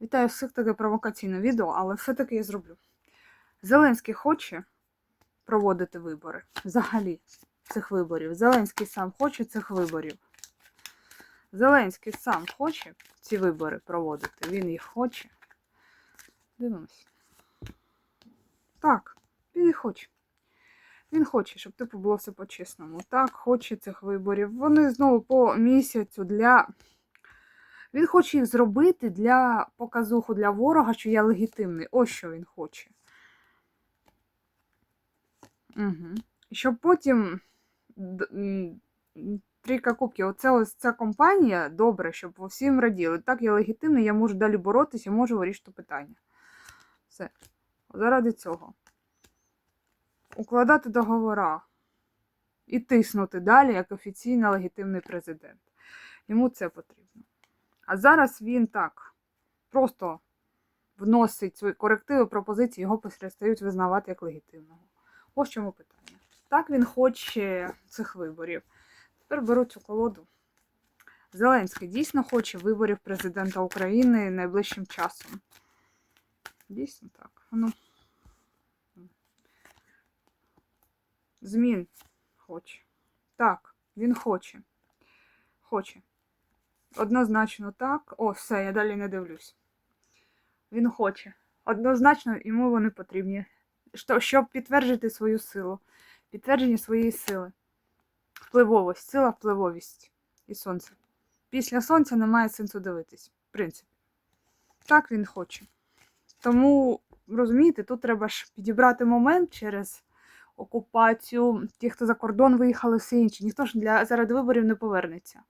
Вітаю всіх таке провокаційне відео, але все-таки я зроблю. Зеленський хоче проводити вибори. Взагалі цих виборів. Зеленський сам хоче цих виборів. Зеленський сам хоче ці вибори проводити. Він їх хоче. Дивимось. Так, він і хоче. Він хоче, щоб типу було все по-чесному. Так, хоче цих виборів. Вони знову по місяцю для. Він хоче їх зробити для показуху для ворога, що я легітимний. Ось що він хоче. Угу. Щоб потім. Трійка кубків. Оце ось ця компанія добре, щоб всім раділи. Так, я легітимний, я можу далі боротися, можу вирішити питання. Все. Заради цього. Укладати договора і тиснути далі як офіційно легітимний президент. Йому це потрібно. А зараз він так просто вносить свої корективи, пропозиції, його перестають визнавати як легітимного. Ось чому питання. Так він хоче цих виборів. Тепер беру цю колоду. Зеленський дійсно хоче виборів президента України найближчим часом. Дійсно так. Ну. Змін хоче. Так, він хоче. Хоче. Однозначно так. О, все, я далі не дивлюсь. Він хоче. Однозначно йому вони потрібні. Що- Щоб підтвердити свою силу. Підтвердження своєї сили. Впливовість, сила, впливовість і сонце. Після сонця немає сенсу дивитись, в принципі. Так він хоче. Тому, розумієте, тут треба ж підібрати момент через окупацію. Ті, хто за кордон виїхали, все інше. Ніхто ж для, заради виборів не повернеться.